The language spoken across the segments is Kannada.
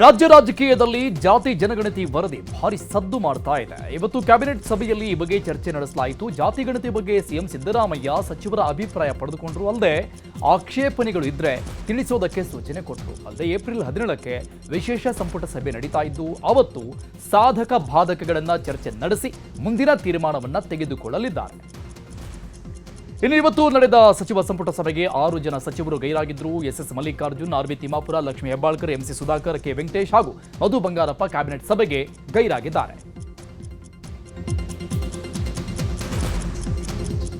ರಾಜ್ಯ ರಾಜಕೀಯದಲ್ಲಿ ಜಾತಿ ಜನಗಣತಿ ವರದಿ ಭಾರಿ ಸದ್ದು ಮಾಡ್ತಾ ಇದೆ. ಇವತ್ತು ಕ್ಯಾಬಿನೆಟ್ ಸಭೆಯಲ್ಲಿ ಈ ಬಗ್ಗೆ ಚರ್ಚೆ ನಡೆಸಲಾಯಿತು. ಜಾತಿ ಗಣತಿ ಬಗ್ಗೆ ಸಿಎಂ ಸಿದ್ದರಾಮಯ್ಯ ಸಚಿವರ ಅಭಿಪ್ರಾಯ ಪಡೆದುಕೊಂಡರು ಅಲ್ಲದೆ ಆಕ್ಷೇಪಣೆಗಳು ಇದ್ರೆ ತಿಳಿಸೋದಕ್ಕೆ ಸೂಚನೆ ಕೊಟ್ಟರು ಅಲ್ಲದೆ ಏಪ್ರಿಲ್ ಹದಿನೇಳಕ್ಕೆ ವಿಶೇಷ ಸಂಪುಟ ಸಭೆ ನಡೀತಾ ಇದ್ದು ಅವತ್ತು ಸಾಧಕ ಬಾಧಕಗಳನ್ನ ಚರ್ಚೆ ನಡೆಸಿ ಮುಂದಿನ ತೀರ್ಮಾನವನ್ನು ತೆಗೆದುಕೊಳ್ಳಲಿದ್ದಾರೆ. ಇನ್ನು ಇವತ್ತು ನಡೆದ ಸಚಿವ ಸಂಪುಟ ಸಭೆಗೆ ಆರು ಜನ ಸಚಿವರು ಗೈರಾಗಿದ್ದರು. S S Mallikarjun, R V Timmapur, Lakshmi Hebbalkar M C Sudhakar, K Venkatesh ಹಾಗೂ ಮಧು ಬಂಗಾರಪ್ಪ ಕ್ಯಾಬಿನೆಟ್ ಸಭೆಗೆ ಗೈರಾಗಿದ್ದಾರೆ.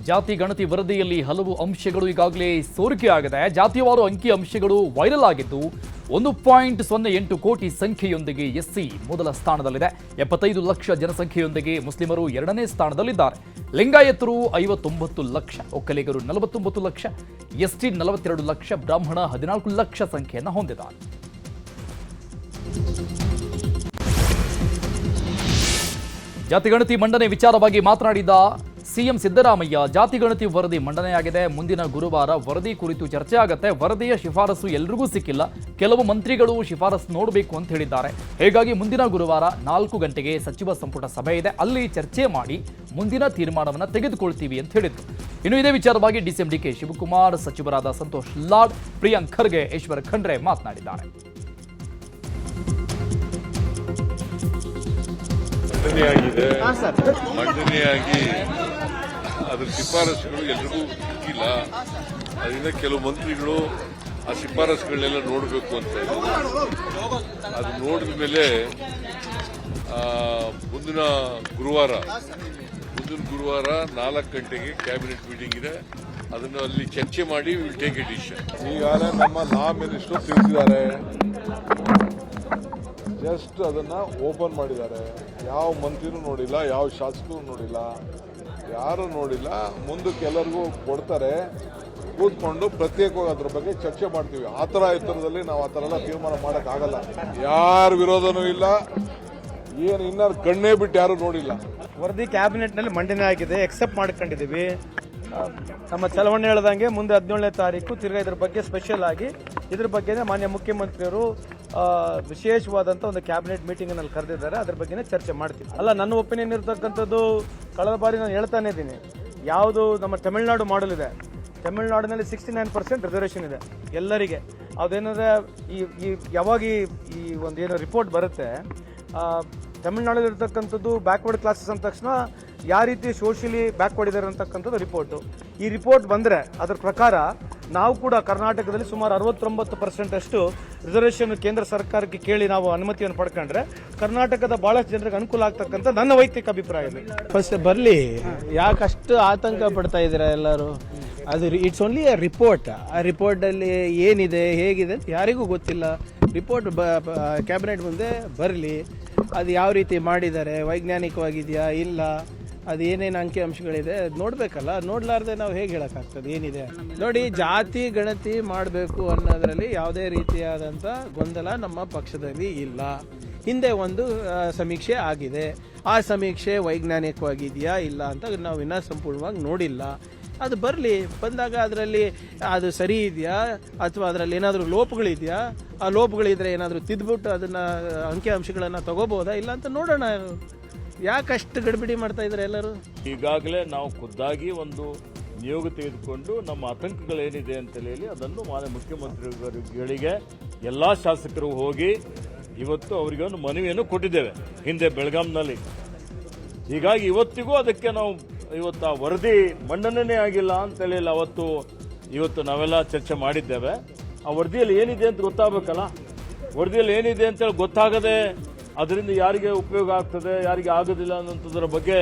ಜಾತಿ ಗಣತಿ ವರದಿಯಲ್ಲಿ ಹಲವು ಅಂಶಗಳು ಈಗಾಗಲೇ ಸೋರಿಕೆಯಾಗಿದೆ ಜಾತಿಯವಾರು ಅಂಕಿ ಅಂಶಗಳು ವೈರಲ್ ಆಗಿದ್ದು ಒಂದು ಪಾಯಿಂಟ್ ಸೊನ್ನೆ ಎಂಟು ಕೋಟಿ ಸಂಖ್ಯೆಯೊಂದಿಗೆ ಎಸ್ಸಿ ಮೊದಲ ಸ್ಥಾನದಲ್ಲಿದೆ. ಎಪ್ಪತ್ತೈದು ಲಕ್ಷ ಜನಸಂಖ್ಯೆಯೊಂದಿಗೆ ಮುಸ್ಲಿಮರು ಎರಡನೇ ಸ್ಥಾನದಲ್ಲಿದ್ದಾರೆ. ಲಿಂಗಾಯತರು ಐವತ್ತೊಂಬತ್ತು ಲಕ್ಷ, ಒಕ್ಕಲಿಗರು ನಲವತ್ತೊಂಬತ್ತು ಲಕ್ಷ, ಎಸ್ಟಿ ನಲವತ್ತೆರಡು ಲಕ್ಷ, ಬ್ರಾಹ್ಮಣ ಹದಿನಾಲ್ಕು ಲಕ್ಷ ಸಂಖ್ಯೆಯನ್ನು ಹೊಂದಿದ್ದಾರೆ. ಜಾತಿಗಣತಿ ಮಂಡನೆ ವಿಚಾರವಾಗಿ ಮಾತನಾಡಿದ ಸಿಎಂ ಸಿದ್ದರಾಮಯ್ಯ ಜಾತಿಗಣತಿ ವರದಿ ಮಂಡನೆಯಾಗಿದೆ. ಮುಂದಿನ ಗುರುವಾರ ವರದಿ ಕುರಿತು ಚರ್ಚೆ ಆಗತ್ತೆ. ವರದಿಯ ಶಿಫಾರಸು ಎಲ್ರಿಗೂ ಸಿಕ್ಕಿಲ್ಲ. ಕೆಲವು ಮಂತ್ರಿಗಳು ಶಿಫಾರಸು ನೋಡಬೇಕು ಅಂತ ಹೇಳಿದ್ದಾರೆ. ಹೀಗಾಗಿ ಮುಂದಿನ ಗುರುವಾರ ನಾಲ್ಕು ಗಂಟೆಗೆ ಸಚಿವ ಸಂಪುಟ ಸಭೆ ಇದೆ. ಅಲ್ಲಿ ಚರ್ಚೆ ಮಾಡಿ ಮುಂದಿನ ತೀರ್ಮಾನವನ್ನು ತೆಗೆದುಕೊಳ್ತೀವಿ ಅಂತ ಹೇಳಿದರು. ಇನ್ನು ಇದೇ ವಿಚಾರವಾಗಿ ಡಿಸಿಎಂ ಡಿಕೆ ಶಿವಕುಮಾರ್, ಸಚಿವರಾದ ಸಂತೋಷ್ ಲಾಡ್, ಪ್ರಿಯಾಂಕ್ ಖರ್ಗೆ, ಈಶ್ವರ್ ಖಂಡ್ರೆ ಮಾತನಾಡಿದ್ದಾರೆ. ಮಂಡನೆಯಾಗಿದೆ ಮಂಡನೆಯಾಗಿ ಅದ್ರ ಶಿಫಾರಸುಗಳು ಎಲ್ರಿಗೂ ಸಿಕ್ಕಿಲ್ಲ. ಅದರಿಂದ ಕೆಲವು ಮಂತ್ರಿಗಳು ಆ ಶಿಫಾರಸುಗಳನ್ನೆಲ್ಲ ನೋಡಬೇಕು ಅಂತ ಇದ್ದಾರೆ ಅದು ನೋಡಿದ ಮೇಲೆ ಆ, ಮುಂದಿನ ಗುರುವಾರ ಮುಂದಿನ ಗುರುವಾರ ನಾಲ್ಕು ಗಂಟೆಗೆ ಕ್ಯಾಬಿನೆಟ್ ಮೀಟಿಂಗ್ ಇದೆ. ಅದನ್ನು ಅಲ್ಲಿ ಚರ್ಚೆ ಮಾಡಿ ವಿಲ್ ಟೇಕ್ ಎ ಡಿಸಿಷನ್ ಈಗಾಗಲೇ ನಮ್ಮ ಲಾ ಮಿನಿಸ್ಟರ್ ತಿಳಿಸಿದ್ದಾರೆ. ಜಸ್ಟ್ ಅದನ್ನ ಓಪನ್ ಮಾಡಿದ್ದಾರೆ. ಯಾವ ಮಂತ್ರಿನೂ ನೋಡಿಲ್ಲ, ಯಾವ ಶಾಸಕರು ನೋಡಿಲ್ಲ. ಯಾರು ನೋಡಿಲ್ಲ. ಮುಂದಕ್ಕೆ ಎಲ್ಲರಿಗೂ ಕೊಡ್ತಾರೆ. ಕೂತ್ಕೊಂಡು ಪ್ರತ್ಯೇಕವಾಗಿ ಅದ್ರ ಬಗ್ಗೆ ಚರ್ಚೆ ಮಾಡ್ತೀವಿ. ಆ ಥರ ಎತ್ತರದಲ್ಲಿ ನಾವು ಆ ಥರ ಎಲ್ಲ ತೀರ್ಮಾನ ಮಾಡೋಕ್ಕಾಗಲ್ಲ. ಯಾರ ವಿರೋಧನೂ ಇಲ್ಲ. ಏನು ಇನ್ನಾರು ಕಣ್ಣೇ ಬಿಟ್ಟು ಯಾರು ನೋಡಿಲ್ಲ. ವರದಿ ಕ್ಯಾಬಿನೆಟ್ನಲ್ಲಿ ಮಂಡನೆ ಆಗಿದೆ. ಎಕ್ಸೆಪ್ಟ್ ಮಾಡ್ಕೊಂಡಿದ್ದೀವಿ. ನಮ್ಮ ಚಲವಣೆ ಹೇಳ್ದಂಗೆ ಮುಂದೆ ಹದಿನೇಳನೇ ತಾರೀಕು ತಿರ್ಗಾ ಇದ್ರ ಬಗ್ಗೆ ಸ್ಪೆಷಲ್ ಆಗಿ ಇದ್ರ ಬಗ್ಗೆನೇ ಮಾನ್ಯ ಮುಖ್ಯಮಂತ್ರಿಯವರು ವಿಶೇಷವಾದಂಥ ಒಂದು ಕ್ಯಾಬಿನೆಟ್ ಮೀಟಿಂಗ್ನಲ್ಲಿ ಕರೆದಿದ್ದಾರೆ. ಅದ್ರ ಬಗ್ಗೆನೇ ಚರ್ಚೆ ಮಾಡ್ತೀವಿ. ಅಲ್ಲ ನನ್ನ ಒಪಿನಿಯನ್ ಇರತಕ್ಕಂಥದ್ದು ಕಳೆದ ಬಾರಿ ನಾನು ಹೇಳ್ತಾನೆ ಇದ್ದೀನಿ. ಯಾವುದು ನಮ್ಮ ತಮಿಳುನಾಡು ಮಾಡಲ್ ಇದೆ. ತಮಿಳುನಾಡಿನಲ್ಲಿ ಸಿಕ್ಸ್ಟಿ ನೈನ್ ಪರ್ಸೆಂಟ್ ರಿಸರ್ವೇಷನ್ ಇದೆ ಎಲ್ಲರಿಗೆ. ಅದೇನಂದರೆ ಈ ಈ ಯಾವಾಗ ಈ- ಒಂದು ಏನೋ ರಿಪೋರ್ಟ್ ಬರುತ್ತೆ ಆ, ತಮಿಳ್ನಾಡಲ್ಲಿ ಇರ್ತಕ್ಕಂಥದ್ದು ಬ್ಯಾಕ್ವರ್ಡ್ ಕ್ಲಾಸಸ್ ಅಂದ ತಕ್ಷಣ ಯಾವ ರೀತಿ ಸೋಷಿಯಲಿ ಬ್ಯಾಕ್ವರ್ಡ್ ಇದ್ದಾರೆ ಅಂತಕ್ಕಂಥದ್ದು ರಿಪೋರ್ಟು ಈ ರಿಪೋರ್ಟ್ ಬಂದರೆ ಅದರ ಪ್ರಕಾರ ನಾವು ಕೂಡ ಕರ್ನಾಟಕದಲ್ಲಿ ಸುಮಾರು ಅರವತ್ತೊಂಬತ್ತು ಪರ್ಸೆಂಟ್ ಅಷ್ಟು ರಿಸರ್ವೇಷನ್ ಕೇಂದ್ರ ಸರ್ಕಾರಕ್ಕೆ ಕೇಳಿ ನಾವು ಅನುಮತಿಯನ್ನು ಪಡ್ಕೊಂಡ್ರೆ ಕರ್ನಾಟಕದ ಭಾಳಷ್ಟು ಜನರಿಗೆ ಅನುಕೂಲ ಆಗ್ತಕ್ಕಂಥ ನನ್ನ ವೈಯಕ್ತಿಕ ಅಭಿಪ್ರಾಯ ಇದೆ. ಫಸ್ಟ್ ಬರಲಿ. ಯಾಕಷ್ಟು ಆತಂಕ ಪಡ್ತಾ ಇದ್ದೀರಾ ಎಲ್ಲರೂ? ಅದು ಇಟ್ಸ್ ಓನ್ಲಿ ಅ ರಿಪೋರ್ಟ್ ಆ ರಿಪೋರ್ಟಲ್ಲಿ ಏನಿದೆ, ಹೇಗಿದೆ ಅಂತ ಯಾರಿಗೂ ಗೊತ್ತಿಲ್ಲ. ರಿಪೋರ್ಟ್ ಬ ಕ್ಯಾಬಿನೆಟ್ ಮುಂದೆ ಬರಲಿ. ಅದು ಯಾವ ರೀತಿ ಮಾಡಿದ್ದಾರೆ? ವೈಜ್ಞಾನಿಕವಾಗಿದೆಯಾ? ಇಲ್ಲ. ಅದು ಏನೇನು ಅಂಕಿ ಅಂಶಗಳಿದೆ, ಅದು ನೋಡಬೇಕಲ್ಲ. ನೋಡ್ಲಾರ್ದೆ ನಾವು ಹೇಗೆ ಹೇಳೋಕ್ಕಾಗ್ತದೆ, ಏನಿದೆ ನೋಡಿ, ಜಾತಿ ಗಣತಿ ಮಾಡಬೇಕು ಅನ್ನೋದರಲ್ಲಿ ಯಾವುದೇ ರೀತಿಯಾದಂಥ ಗೊಂದಲ ನಮ್ಮ ಪಕ್ಷದಲ್ಲಿ ಇಲ್ಲ. ಹಿಂದೆ ಒಂದು ಸಮೀಕ್ಷೆ ಆಗಿದೆ. ಆ ಸಮೀಕ್ಷೆ ವೈಜ್ಞಾನಿಕವಾಗಿದೆಯಾ ಇಲ್ಲ ಅಂತ ನಾವು ಇನ್ನೂ ಸಂಪೂರ್ಣವಾಗಿ ನೋಡಿಲ್ಲ. ಅದು ಬರಲಿ, ಬಂದಾಗ ಅದರಲ್ಲಿ ಅದು ಸರಿ ಇದೆಯಾ? ಅಥವಾ ಅದರಲ್ಲಿ ಏನಾದರೂ ಲೋಪಗಳಿದೆಯಾ? ಆ ಲೋಪಗಳಿದ್ರೆ ಏನಾದರೂ ತಿದ್ದುಬಿಟ್ಟು ಅದನ್ನು ಅಂಕಿಅಂಶಗಳನ್ನು ತಗೋಬೋದಾ? ಇಲ್ಲ ಅಂತ ನೋಡೋಣ. ಯಾಕಷ್ಟು ಗಡಿಬಿಡಿ ಮಾಡ್ತಾ ಇದ್ದಾರೆ ಎಲ್ಲರೂ? ಈಗಾಗಲೇ ನಾವು ಖುದ್ದಾಗಿ ಒಂದು ನಿಯೋಗ ತೆಗೆದುಕೊಂಡು ನಮ್ಮ ಆತಂಕಗಳೇನಿದೆ ಅಂತ ಹೇಳಿ ಅದನ್ನು ಮಾನ್ಯ ಮುಖ್ಯಮಂತ್ರಿಗಳಿಗೆ ಎಲ್ಲ ಶಾಸಕರು ಹೋಗಿ ಇವತ್ತು ಅವರಿಗೆ ಒಂದು ಮನವಿಯನ್ನು ಕೊಟ್ಟಿದ್ದೇವೆ ಹಿಂದೆ ಬೆಳಗಾಂನಲ್ಲಿ. ಹೀಗಾಗಿ ಇವತ್ತಿಗೂ ಅದಕ್ಕೆ ನಾವು ಇವತ್ತು ಆ ವರದಿ ಮಂಡನೆ ಆಗಿಲ್ಲ ಅಂತ ಹೇಳಿ ಅವತ್ತು ಇವತ್ತು ನಾವೆಲ್ಲ ಚರ್ಚೆ ಮಾಡಿದ್ದೇವೆ. ಆ ವರದಿಯಲ್ಲಿ ಏನಿದೆ ಅಂತ ಗೊತ್ತಾಗಬೇಕಲ್ಲ? ವರದಿಯಲ್ಲಿ ಏನಿದೆ ಅಂತೇಳಿ ಗೊತ್ತಾಗದೆ ಅದರಿಂದ ಯಾರಿಗೆ ಉಪಯೋಗ ಆಗ್ತದೆ, ಯಾರಿಗೆ ಆಗೋದಿಲ್ಲ ಅನ್ನೋಂಥದ್ರ ಬಗ್ಗೆ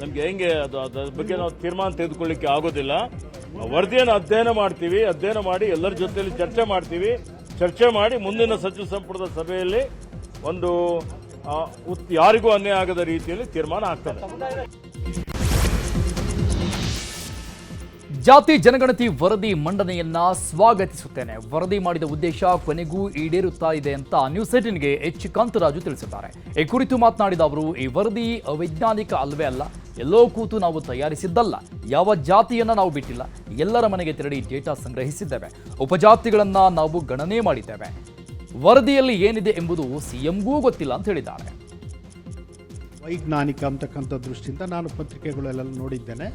ನಮಗೆ ಹೆಂಗೆ ಅದು, ಅದ್ರ ಬಗ್ಗೆ ನಾವು ತೀರ್ಮಾನ ತೆಗೆದುಕೊಳ್ಳಿಕ್ಕೆ ಆಗೋದಿಲ್ಲ. ವರದಿಯನ್ನು ಅಧ್ಯಯನ ಮಾಡ್ತೀವಿ, ಅಧ್ಯಯನ ಮಾಡಿ ಎಲ್ಲರ ಜೊತೆಯಲ್ಲಿ ಚರ್ಚೆ ಮಾಡ್ತೀವಿ. ಚರ್ಚೆ ಮಾಡಿ ಮುಂದಿನ ಸಚಿವ ಸಂಪುಟದ ಸಭೆಯಲ್ಲಿ ಒಂದು ಯಾರಿಗೂ ಅನ್ಯಾಯ ಆಗದ ರೀತಿಯಲ್ಲಿ ತೀರ್ಮಾನ ಆಗ್ತದೆ. ಜಾತಿ ಜನಗಣತಿ ವರದಿ ಮಂಡನೆಯನ್ನ ಸ್ವಾಗತಿಸುತ್ತೇನೆ. ವರದಿ ಮಾಡಿದ ಉದ್ದೇಶ ಕೊನೆಗೂ ಈಡೇರುತ್ತಾ ಇದೆ ಅಂತ ನ್ಯೂಸ್ ಏಟಿನ್ಗೆ ಎಚ್. ಕಾಂತರಾಜು ತಿಳಿಸಿದ್ದಾರೆ. ಈ ಕುರಿತು ಮಾತನಾಡಿದ ಅವರು, ಈ ವರದಿ ಅವೈಜ್ಞಾನಿಕ ಅಲ್ವೇ ಅಲ್ಲ, ಎಲ್ಲೋ ಕೂತು ನಾವು ತಯಾರಿಸಿದ್ದಲ್ಲ. ಯಾವ ಜಾತಿಯನ್ನ ನಾವು ಬಿಟ್ಟಿಲ್ಲ, ಎಲ್ಲರ ಮನೆಗೆ ತೆರಳಿ ಡೇಟಾ ಸಂಗ್ರಹಿಸಿದ್ದೇವೆ. ಉಪಜಾತಿಗಳನ್ನ ನಾವು ಗಣನೆ ಮಾಡಿದ್ದೇವೆ. ವರದಿಯಲ್ಲಿ ಏನಿದೆ ಎಂಬುದು ಸಿಎಂಗೂ ಗೊತ್ತಿಲ್ಲ ಅಂತ ಹೇಳಿದ್ದಾರೆ. ವೈಜ್ಞಾನಿಕ ಅಂತಕ್ಕಂಥ ದೃಷ್ಟಿಯಿಂದ ನಾನು ಪತ್ರಿಕೆಗಳೆಲ್ಲ ನೋಡಿದ್ದೇನೆ.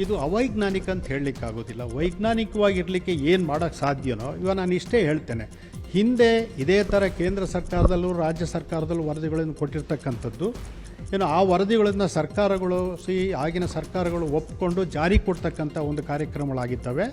ಇದು ಅವೈಜ್ಞಾನಿಕ ಅಂತ ಹೇಳಲಿಕ್ಕಾಗೋದಿಲ್ಲ. ವೈಜ್ಞಾನಿಕವಾಗಿರಲಿಕ್ಕೆ ಏನು ಮಾಡೋಕ್ಕೆ ಸಾಧ್ಯನೋ ಇವಾಗ ನಾನು ಇಷ್ಟೇ ಹೇಳ್ತೇನೆ. ಹಿಂದೆ ಇದೇ ಥರ ಕೇಂದ್ರ ಸರ್ಕಾರದಲ್ಲೂ ರಾಜ್ಯ ಸರ್ಕಾರದಲ್ಲೂ ವರದಿಗಳನ್ನು ಕೊಟ್ಟಿರ್ತಕ್ಕಂಥದ್ದು ಏನು ಆ ವರದಿಗಳನ್ನು ಸರ್ಕಾರಗಳು, ಸಿ ಆಗಿನ ಸರ್ಕಾರಗಳು ಒಪ್ಪಿಕೊಂಡು ಜಾರಿ ಕೊಡ್ತಕ್ಕಂಥ ಒಂದು ಕಾರ್ಯಕ್ರಮಗಳಾಗಿದ್ದಾವೆ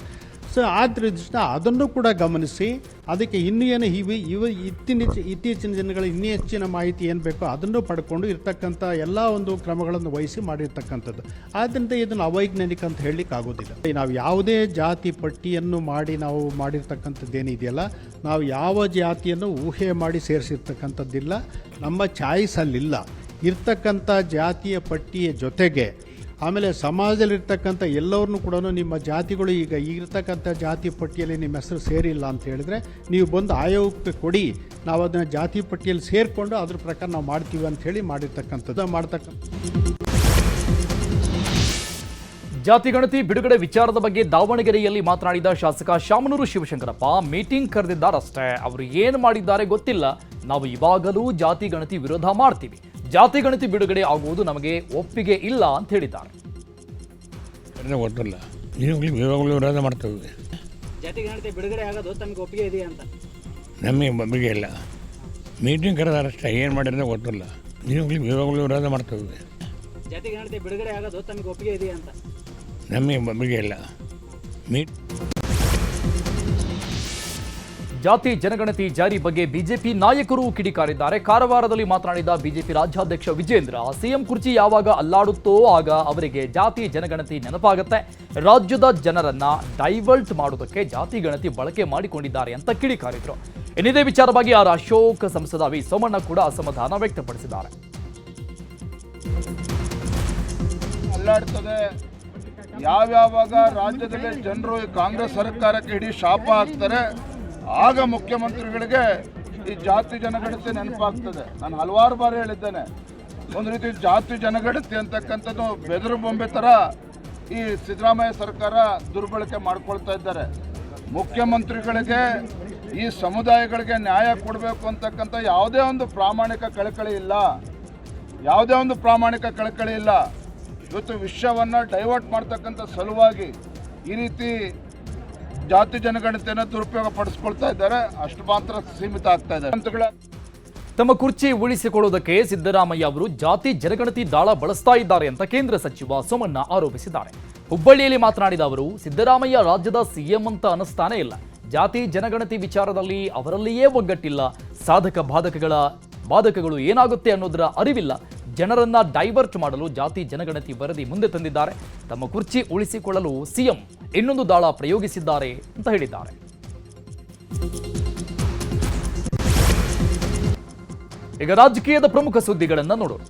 ಸೊ ಆ ದೃಷ್ಟ ಅದನ್ನು ಕೂಡ ಗಮನಿಸಿ, ಅದಕ್ಕೆ ಇನ್ನೂ ಏನು ಇವು ಇವ ಇತ್ತಿನ, ಇತ್ತೀಚಿನ ದಿನಗಳ ಇನ್ನೂ ಹೆಚ್ಚಿನ ಮಾಹಿತಿ ಏನು ಬೇಕೋ ಅದನ್ನು ಪಡ್ಕೊಂಡು ಇರ್ತಕ್ಕಂಥ ಎಲ್ಲ ಒಂದು ಕ್ರಮಗಳನ್ನು ವಹಿಸಿ ಮಾಡಿರ್ತಕ್ಕಂಥದ್ದು. ಆದ್ದರಿಂದ ಇದನ್ನು ಅವೈಜ್ಞಾನಿಕ ಅಂತ ಹೇಳಲಿಕ್ಕೆ ಆಗೋದಿಲ್ಲ ನಾವು ಯಾವುದೇ ಜಾತಿ ಪಟ್ಟಿಯನ್ನು ಮಾಡಿ ನಾವು ಮಾಡಿರ್ತಕ್ಕಂಥದ್ದೇನಿದೆಯಲ್ಲ, ನಾವು ಯಾವ ಜಾತಿಯನ್ನು ಊಹೆ ಮಾಡಿ ಸೇರಿಸಿರ್ತಕ್ಕಂಥದ್ದಿಲ್ಲ, ನಮ್ಮ ಚಾಯ್ಸಲ್ಲಿಲ್ಲ. ಇರ್ತಕ್ಕಂಥ ಜಾತಿಯ ಪಟ್ಟಿಯ ಜೊತೆಗೆ ಆಮೇಲೆ ಸಮಾಜದಲ್ಲಿರ್ತಕ್ಕಂಥ ಎಲ್ಲರನ್ನೂ ಕೂಡ ನಿಮ್ಮ ಜಾತಿಗಳು ಈಗ ಈಗಿರ್ತಕ್ಕಂಥ ಜಾತಿ ಪಟ್ಟಿಯಲ್ಲಿ ನಿಮ್ಮ ಹೆಸರು ಸೇರಿಲ್ಲ ಅಂತ ಹೇಳಿದ್ರೆ ನೀವು ಬಂದು ಆಯೋಗಕ್ಕೆ ಕೊಡಿ, ನಾವು ಅದನ್ನು ಜಾತಿ ಪಟ್ಟಿಯಲ್ಲಿ ಸೇರಿಕೊಂಡು ಅದ್ರ ಪ್ರಕಾರ ನಾವು ಮಾಡ್ತೀವಿ ಅಂತ ಹೇಳಿ ಮಾಡಿರ್ತಕ್ಕಂಥದ್ದು ಮಾಡ್ತಕ್ಕಂಥ ಜಾತಿ ಗಣತಿ, ಬಿಡುಗಡೆ ವಿಚಾರದ ಬಗ್ಗೆ ದಾವಣಗೆರೆಯಲ್ಲಿ ಮಾತನಾಡಿದ ಶಾಸಕ ಶಾಮನೂರು ಶಿವಶಂಕರಪ್ಪ, ಮೀಟಿಂಗ್ ಕರೆದಿದ್ದಾರಷ್ಟೇ. ಅವರು ಏನು ಮಾಡಿದ್ದಾರೆ ಗೊತ್ತಿಲ್ಲ. ನಾವು ಇವಾಗಲೂ ಜಾತಿ ಗಣತಿ ವಿರೋಧ ಮಾಡ್ತೀವಿ. ಜಾತಿ ಗಣತಿ ಬಿಡುಗಡೆ ಆಗುವುದು ನಮಗೆ ಒಪ್ಪಿಗೆ ಇಲ್ಲ ಅಂತ ಹೇಳಿದ್ದಾರೆ. ಗೊತ್ತಿಲ್ಲ ಈವಾಗಲೂ ಇವಾಗಲೂ ವಿರೋಧ ಮಾಡ್ತೇವೆ. ಜಾತಿ ಗಣತಿ ಬಿಡುಗಡೆ ಆಗೋದು ತಮಗೆ ಒಪ್ಪಿಗೆ ಇದೆಯಾ ಅಂತ? ನಮಗೆ ಒಪ್ಪಿಗೆ ಇಲ್ಲ. ಮೀಟಿಂಗ್ ಕರೆದರಷ್ಟೇ ಏನು ಮಾಡಿದ್ರೆ ಗೊತ್ತಿಲ್ಲ. ಈವಾಗಲೂ ಇವಾಗಲೂ ವಿರೋಧ ಮಾಡ್ತೇವೆ. ಜಾತಿ ಗಣತಿ ಬಿಡುಗಡೆ ಆಗೋದು ತಮಗೆ ಒಪ್ಪಿಗೆ ಇದೆಯಾ ಅಂತ? ನಮಗೆ ಒಪ್ಪಿಗೆ ಇಲ್ಲ. ಮೀಟ್ ಜಾತಿ ಜನಗಣತಿ ಜಾರಿ ಬಗ್ಗೆ ಬಿಜೆಪಿ ನಾಯಕರು ಕಿಡಿಕಾರಿದ್ದಾರೆ. ಕಾರವಾರದಲ್ಲಿ ಮಾತನಾಡಿದ ಬಿಜೆಪಿ ರಾಜ್ಯಾಧ್ಯಕ್ಷ ವಿಜೇಂದ್ರ, ಸಿಎಂ ಕುರ್ಚಿ ಯಾವಾಗ ಅಲ್ಲಾಡುತ್ತೋ ಆಗ ಅವರಿಗೆ ಜಾತಿ ಜನಗಣತಿ ನೆನಪಾಗುತ್ತೆ. ರಾಜ್ಯದ ಜನರನ್ನ ಡೈವರ್ಟ್ ಮಾಡೋದಕ್ಕೆ ಜಾತಿ ಗಣತಿ ಬಳಕೆ ಮಾಡಿಕೊಂಡಿದ್ದಾರೆ ಅಂತ ಕಿಡಿಕಾರಿದ್ರು. ಇನ್ನಿದೇ ವಿಚಾರವಾಗಿ ಆರ್ ಅಶೋಕ್, ಸಂಸದ ವಿ ಸೋಮಣ್ಣ ಕೂಡ ಅಸಮಾಧಾನ ವ್ಯಕ್ತಪಡಿಸಿದ್ದಾರೆ. ಯಾವ್ಯಾವಾಗ ರಾಜ್ಯದಲ್ಲಿ ಜನರು ಕಾಂಗ್ರೆಸ್ ಸರ್ಕಾರಕ್ಕೆ ಇಡೀ ಶಾಪ ಹಾಕ್ತಾರೆ ಆಗ ಮುಖ್ಯಮಂತ್ರಿಗಳಿಗೆ ಈ ಜಾತಿ ಜನಗಣತಿ ನೆನಪಾಗ್ತದೆ. ನಾನು ಹಲವಾರು ಬಾರಿ ಹೇಳಿದ್ದೇನೆ. ಒಂದು ರೀತಿ ಜಾತಿ ಜನಗಣತಿ ಅಂತಕ್ಕಂಥದ್ದು ಬೆದರು ಬೊಂಬೆ ಥರ ಈ ಸಿದ್ದರಾಮಯ್ಯ ಸರ್ಕಾರ ದುರ್ಬಳಕೆ ಮಾಡ್ಕೊಳ್ತಾ ಇದ್ದಾರೆ. ಮುಖ್ಯಮಂತ್ರಿಗಳಿಗೆ ಈ ಸಮುದಾಯಗಳಿಗೆ ನ್ಯಾಯ ಕೊಡಬೇಕು ಅಂತಕ್ಕಂಥ ಯಾವುದೇ ಒಂದು ಪ್ರಾಮಾಣಿಕ ಕಳಕಳಿ ಇಲ್ಲ. ಯಾವುದೇ ಒಂದು ಪ್ರಾಮಾಣಿಕ ಕಳಕಳಿ ಇಲ್ಲ. ಇವತ್ತು ವಿಷಯವನ್ನು ಡೈವರ್ಟ್ ಮಾಡ್ತಕ್ಕಂಥ ಸಲುವಾಗಿ ಈ ರೀತಿ ಜಾತಿ ಜನಗಣತಿಯನ್ನು ದುರುಪಯೋಗ ಪಡಿಸ್ಕೊಳ್ತಾ ಇದ್ದಾರೆ, ಅಷ್ಟು ಮಾತ್ರ ಸೀಮಿತ ಆಗ್ತಾ ಇದೆ. ತಮ್ಮ ಕುರ್ಚಿ ಉಳಿಸಿಕೊಳ್ಳುವುದಕ್ಕೆ ಸಿದ್ದರಾಮಯ್ಯ ಅವರು ಜಾತಿ ಜನಗಣತಿ ದಾಳ ಬಳಸ್ತಾ ಇದ್ದಾರೆ ಅಂತ ಕೇಂದ್ರ ಸಚಿವ ಸೋಮಣ್ಣ ಆರೋಪಿಸಿದ್ದಾರೆ. ಹುಬ್ಬಳ್ಳಿಯಲ್ಲಿ ಮಾತನಾಡಿದ ಅವರು, ಸಿದ್ದರಾಮಯ್ಯ ರಾಜ್ಯದ ಸಿಎಂ ಅಂತ ಅನಿಸ್ತಾನೇ ಇಲ್ಲ. ಜಾತಿ ಜನಗಣತಿ ವಿಚಾರದಲ್ಲಿ ಅವರಲ್ಲಿಯೇ ಒಗ್ಗಟ್ಟಿಲ್ಲ. ಸಾಧಕ ಬಾಧಕಗಳ ಬಾಧಕಗಳು ಏನಾಗುತ್ತೆ ಅನ್ನೋದರ ಅರಿವಿಲ್ಲ. ಜನರನ್ನ ಡೈವರ್ಟ್ ಮಾಡಲು ಜಾತಿ ಜನಗಣತಿ ವರದಿ ಮುಂದೆ ತಂದಿದ್ದಾರೆ. ತಮ್ಮ ಕುರ್ಚಿ ಉಳಿಸಿಕೊಳ್ಳಲು ಸಿಎಂ ಇನ್ನೊಂದು ದಾಳ ಪ್ರಯೋಗಿಸಿದ್ದಾರೆ ಅಂತ ಹೇಳಿದ್ದಾರೆ. ಈಗ ರಾಜಕೀಯದ ಪ್ರಮುಖ ಸುದ್ದಿಗಳನ್ನ ನೋಡೋಣ.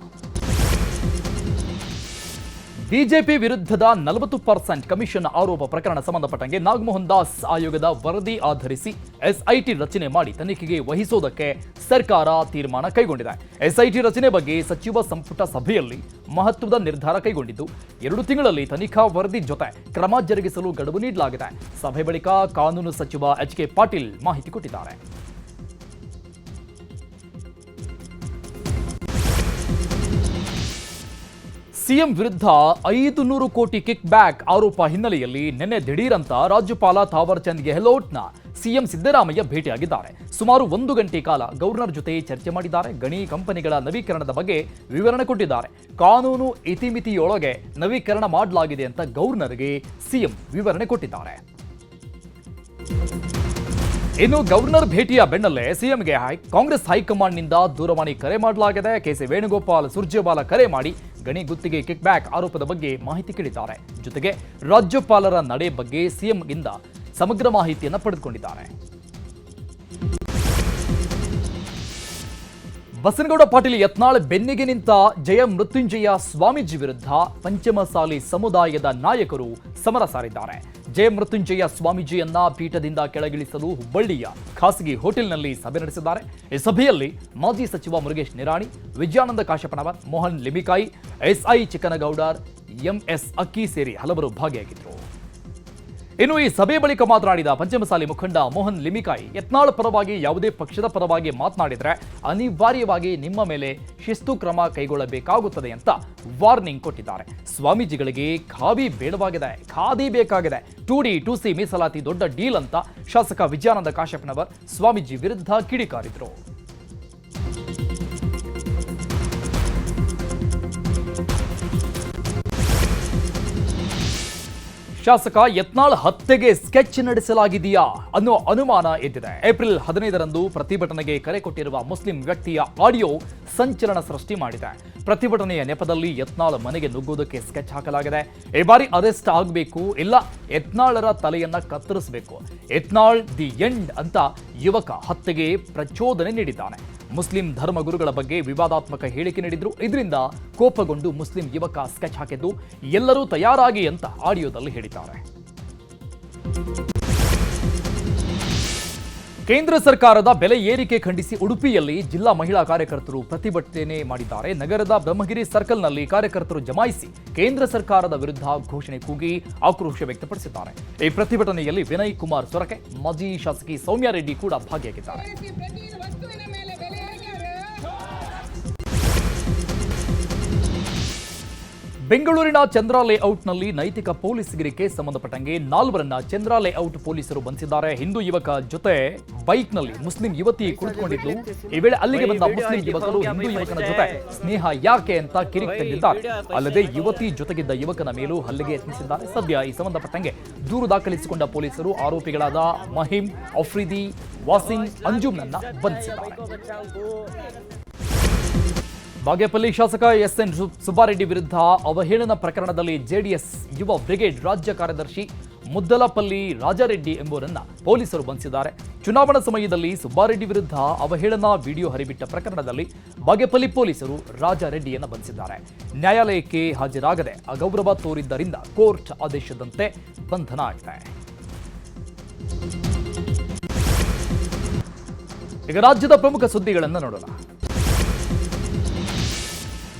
ಬಿಜೆಪಿ ವಿರುದ್ಧದ ನಲವತ್ತು ಪರ್ಸೆಂಟ್ ಕಮಿಷನ್ ಆರೋಪ ಪ್ರಕರಣ ಸಂಬಂಧಪಟ್ಟಂಗೆ ನಾಗಮೋಹನ್ ದಾಸ್ ಆಯೋಗದ ವರದಿ ಆಧರಿಸಿ ಎಸ್ಐಟಿ ರಚನೆ ಮಾಡಿ ತನಿಖೆಗೆ ವಹಿಸೋದಕ್ಕೆ ಸರ್ಕಾರ ತೀರ್ಮಾನ ಕೈಗೊಂಡಿದೆ. ಎಸ್ಐಟಿ ರಚನೆ ಬಗ್ಗೆ ಸಚಿವ ಸಂಪುಟ ಸಭೆಯಲ್ಲಿ ಮಹತ್ವದ ನಿರ್ಧಾರ ಕೈಗೊಂಡಿದ್ದು, ಎರಡು ತಿಂಗಳಲ್ಲಿ ತನಿಖಾ ವರದಿ ಜೊತೆ ಕ್ರಮ ಜರುಗಿಸಲು ಗಡುವು ನೀಡಲಾಗಿದೆ. ಸಭೆ ಬಳಿಕ ಕಾನೂನು ಸಚಿವ ಎಚ್ ಕೆ ಪಾಟೀಲ್ ಮಾಹಿತಿ ಕೊಟ್ಟಿದ್ದಾರೆ. ಸಿಎಂ ವಿರುದ್ಧ ಐದು ನೂರು ಕೋಟಿ ಕಿಕ್ ಬ್ಯಾಕ್ ಆರೋಪ ಹಿನ್ನೆಲೆಯಲ್ಲಿ ನಿನ್ನೆ ದಿಢೀರಂತ ರಾಜ್ಯಪಾಲ ಥಾವರ್ ಚಂದ್ ಗೆಹ್ಲೋಟ್ನ ಸಿಎಂ ಸಿದ್ದರಾಮಯ್ಯ ಭೇಟಿಯಾಗಿದ್ದಾರೆ. ಸುಮಾರು ಒಂದು ಗಂಟೆ ಕಾಲ ಗವರ್ನರ್ ಜೊತೆ ಚರ್ಚೆ ಮಾಡಿದ್ದಾರೆ. ಗಣಿ ಕಂಪನಿಗಳ ನವೀಕರಣದ ಬಗ್ಗೆ ವಿವರಣೆ ಕೊಟ್ಟಿದ್ದಾರೆ. ಕಾನೂನು ಇತಿಮಿತಿಯೊಳಗೆ ನವೀಕರಣ ಮಾಡಲಾಗಿದೆ ಅಂತ ಗವರ್ನರ್ಗೆ ಸಿಎಂ ವಿವರಣೆ ಕೊಟ್ಟಿದ್ದಾರೆ. ಇನ್ನು ಗವರ್ನರ್ ಭೇಟಿಯ ಬೆನ್ನಲ್ಲೇ ಸಿಎಂಗೆ ಕಾಂಗ್ರೆಸ್ ಹೈಕಮಾಂಡ್ನಿಂದ ದೂರವಾಣಿ ಕರೆ ಮಾಡಲಾಗಿದೆ. ಕೆಸಿ ವೇಣುಗೋಪಾಲ್, ಸುರ್ಜೇವಾಲ ಕರೆ ಮಾಡಿ ಗಣಿ ಗುತ್ತಿಗೆ ಕಿಕ್ ಬ್ಯಾಕ್ ಆರೋಪದ ಬಗ್ಗೆ ಮಾಹಿತಿ ಕೇಳಿದ್ದಾರೆ. ಜೊತೆಗೆ ರಾಜ್ಯಪಾಲರ ನಡೆ ಬಗ್ಗೆ ಸಿಎಂಗಿಂದ ಸಮಗ್ರ ಮಾಹಿತಿಯನ್ನು ಪಡೆದುಕೊಂಡಿದ್ದಾರೆ. ಬಸನಗೌಡ ಪಾಟೀಲ್ ಯತ್ನಾಳ್ ಬೆನ್ನಿಗೆ ನಿಂತ ಜಯ ಮೃತ್ಯುಂಜಯ ಸ್ವಾಮೀಜಿ ವಿರುದ್ಧ ಪಂಚಮಸಾಲಿ ಸಮುದಾಯದ ನಾಯಕರು ಸಮರ ಸಾರಿದ್ದಾರೆ. ಜಯ ಮೃತ್ಯುಂಜಯ ಸ್ವಾಮೀಜಿಯನ್ನ ಪೀಠದಿಂದ ಕೆಳಗಿಳಿಸಲು ಹುಬ್ಬಳ್ಳಿಯ ಖಾಸಗಿ ಹೋಟೆಲ್ನಲ್ಲಿ ಸಭೆ ನಡೆಸಿದ್ದಾರೆ. ಈ ಸಭೆಯಲ್ಲಿ ಮಾಜಿ ಸಚಿವ Murugesh Nirani, Vijayanand Kashappanavar Mohan Limbikai, S I Chikkanagoudar, M S Akki ಸೇರಿ ಹಲವರು ಭಾಗಿಯಾಗಿದ್ದರು. ಇನ್ನು ಈ ಸಭೆ ಬಳಿಕ ಮಾತನಾಡಿದ ಪಂಚಮಸಾಲಿ ಮುಖಂಡ ಮೋಹನ್ ಲಿಮಿಕಾಯಿ, ಯತ್ನಾಳ್ ಪರವಾಗಿ ಯಾವುದೇ ಪಕ್ಷದ ಪರವಾಗಿ ಮಾತನಾಡಿದರೆ ಅನಿವಾರ್ಯವಾಗಿ ನಿಮ್ಮ ಮೇಲೆ ಶಿಸ್ತು ಕ್ರಮ ಕೈಗೊಳ್ಳಬೇಕಾಗುತ್ತದೆ ಅಂತ ವಾರ್ನಿಂಗ್ ಕೊಟ್ಟಿದ್ದಾರೆ. ಸ್ವಾಮೀಜಿಗಳಿಗೆ ಖಾದಿ ಬೇಡವಾಗಿದೆ, ಖಾದಿ ಬೇಕಾಗಿದೆ. ಟು ಡಿ ಟು ಸಿ ಮೀಸಲಾತಿ ದೊಡ್ಡ ಡೀಲ್ ಅಂತ ಶಾಸಕ ವಿಜಯಾನಂದ ಕಾಶ್ಯಪ್ನವರ್ ಸ್ವಾಮೀಜಿ ವಿರುದ್ಧ ಕಿಡಿಕಾರಿದ್ರು. ಶಾಸಕ ಯತ್ನಾಳ್ ಹತ್ಯೆಗೆ ಸ್ಕೆಚ್ ನಡೆಸಲಾಗಿದೆಯಾ ಅನ್ನೋ ಅನುಮಾನ ಎದ್ದಿದೆ. ಏಪ್ರಿಲ್ ಹದಿನೈದರಂದು ಪ್ರತಿಭಟನೆಗೆ ಕರೆ ಕೊಟ್ಟಿರುವ ಮುಸ್ಲಿಂ ವ್ಯಕ್ತಿಯ ಆಡಿಯೋ ಸಂಚಲನ ಸೃಷ್ಟಿ ಮಾಡಿದೆ. ಪ್ರತಿಭಟನೆಯ ನೆಪದಲ್ಲಿ ಯತ್ನಾಳ್ ಮನೆಗೆ ನುಗ್ಗುವುದಕ್ಕೆ ಸ್ಕೆಚ್ ಹಾಕಲಾಗಿದೆ. ಈ ಬಾರಿ ಅರೆಸ್ಟ್ ಆಗಬೇಕು, ಇಲ್ಲ ಯತ್ನಾಳರ ತಲೆಯನ್ನ ಕತ್ತರಿಸಬೇಕು. ಯತ್ನಾಳ್ ದಿ ಎಂಡ್ ಅಂತ ಯುವಕ ಹತ್ಯೆಗೆ ಪ್ರಚೋದನೆ ನೀಡಿದ್ದಾನೆ. ಮುಸ್ಲಿಂ ಧರ್ಮಗುರುಗಳ ಬಗ್ಗೆ ವಿವಾದಾತ್ಮಕ ಹೇಳಿಕೆ ನೀಡಿದ್ರು. ಇದರಿಂದ ಕೋಪಗೊಂಡು ಮುಸ್ಲಿಂ ಯುವಕ ಸ್ಕೆಚ್ ಹಾಕಿದ್ದು ಎಲ್ಲರೂ ತಯಾರಾಗಿ ಅಂತ ಆಡಿಯೋದಲ್ಲಿ ಹೇಳಿದ್ದಾರೆ. ಕೇಂದ್ರ ಸರ್ಕಾರದ ಬೆಲೆ ಏರಿಕೆ ಖಂಡಿಸಿ ಉಡುಪಿಯಲ್ಲಿ ಜಿಲ್ಲಾ ಮಹಿಳಾ ಕಾರ್ಯಕರ್ತರು ಪ್ರತಿಭಟನೆ ಮಾಡಿದ್ದಾರೆ. ನಗರದ ಬ್ರಹ್ಮಗಿರಿ ಸರ್ಕಲ್ನಲ್ಲಿ ಕಾರ್ಯಕರ್ತರು ಜಮಾಯಿಸಿ ಕೇಂದ್ರ ಸರ್ಕಾರದ ವಿರುದ್ಧ ಘೋಷಣೆ ಕೂಗಿ ಆಕ್ರೋಶ ವ್ಯಕ್ತಪಡಿಸಿದ್ದಾರೆ. ಈ ಪ್ರತಿಭಟನೆಯಲ್ಲಿ ವಿನಯ್ ಕುಮಾರ್ ಸೊರಕೆ, ಮಾಜಿ ಶಾಸಕಿ ಸೌಮ್ಯಾರೆಡ್ಡಿ ಕೂಡ ಭಾಗಿಯಾಗಿದ್ದಾರೆ. ಬೆಂಗಳೂರಿನ ಚಂದ್ರ ಲೇಔಟ್ನಲ್ಲಿ ನೈತಿಕ ಪೊಲೀಸ್ಗಿರಿಗೆ ಸಂಬಂಧಪಟ್ಟಂಗೆ ನಾಲ್ವರನ್ನ ಚಂದ್ರ ಲೇಔಟ್ ಪೊಲೀಸರು ಬಂಧಿಸಿದ್ದಾರೆ. ಹಿಂದೂ ಯುವಕ ಜೊತೆ ಬೈಕ್ನಲ್ಲಿ ಮುಸ್ಲಿಂ ಯುವತಿ ಕುಳಿತುಕೊಂಡಿದ್ದು ಈ ವೇಳೆ ಅಲ್ಲಿಗೆ ಬಂದ ಮುಸ್ಲಿಂ ಯುವಕರು ಹಿಂದೂ ಯುವಕನ ಜೊತೆ ಸ್ನೇಹ ಯಾಕೆ ಅಂತ ಕಿರಿಕ್ ತಂದಿದ್ದಾರೆ ಅಲ್ಲದೆ ಯುವತಿ ಜೊತೆಗಿದ್ದ ಯುವಕನ ಮೇಲೂ ಹಲ್ಲೆಗೆ ಯತ್ನಿಸಿದ್ದಾರೆ. ಸದ್ಯ ಈ ಸಂಬಂಧಪಟ್ಟಂಗೆ ದೂರು ದಾಖಲಿಸಿಕೊಂಡ ಪೊಲೀಸರು ಆರೋಪಿಗಳಾದ ಮಹಿಮ್ ಅಫ್ರಿದಿ ವಾಸಿಂಗ್ ಅಂಜುಮ್ನನ್ನ ಬಂಧಿಸಿದ್ದಾರೆ. ಬಾಗೇಪಲ್ಲಿ ಶಾಸಕ ಎಸ್ ಎನ್ ಸುಬ್ಬಾರೆಡ್ಡಿ ವಿರುದ್ಧ ಅವಹೇಳನ ಪ್ರಕರಣದಲ್ಲಿ ಜೆಡಿಎಸ್ ಯುವ ಬ್ರಿಗೇಡ್ ರಾಜ್ಯ ಕಾರ್ಯದರ್ಶಿ ಮುದ್ದಲಪಲ್ಲಿ ರಾಜಾರೆಡ್ಡಿ ಎಂಬುವರನ್ನ ಪೊಲೀಸರು ಬಂಧಿಸಿದ್ದಾರೆ. ಚುನಾವಣಾ ಸಮಯದಲ್ಲಿ ಸುಬ್ಬಾರೆಡ್ಡಿ ವಿರುದ್ಧ ಅವಹೇಳನ ವಿಡಿಯೋ ಹರಿಬಿಟ್ಟ ಪ್ರಕರಣದಲ್ಲಿ ಬಾಗೇಪಲ್ಲಿ ಪೊಲೀಸರು ರಾಜಾರೆಡ್ಡಿಯನ್ನು ಬಂಧಿಸಿದ್ದಾರೆ. ನ್ಯಾಯಾಲಯಕ್ಕೆ ಹಾಜರಾಗದೆ ಅಗೌರವ ತೋರಿದ್ದರಿಂದ ಕೋರ್ಟ್ ಆದೇಶದಂತೆ ಬಂಧನ ಆಗಿದೆ. ಈಗ ರಾಜ್ಯದ ಪ್ರಮುಖ ಸುದ್ದಿಗಳನ್ನು ನೋಡೋಣ.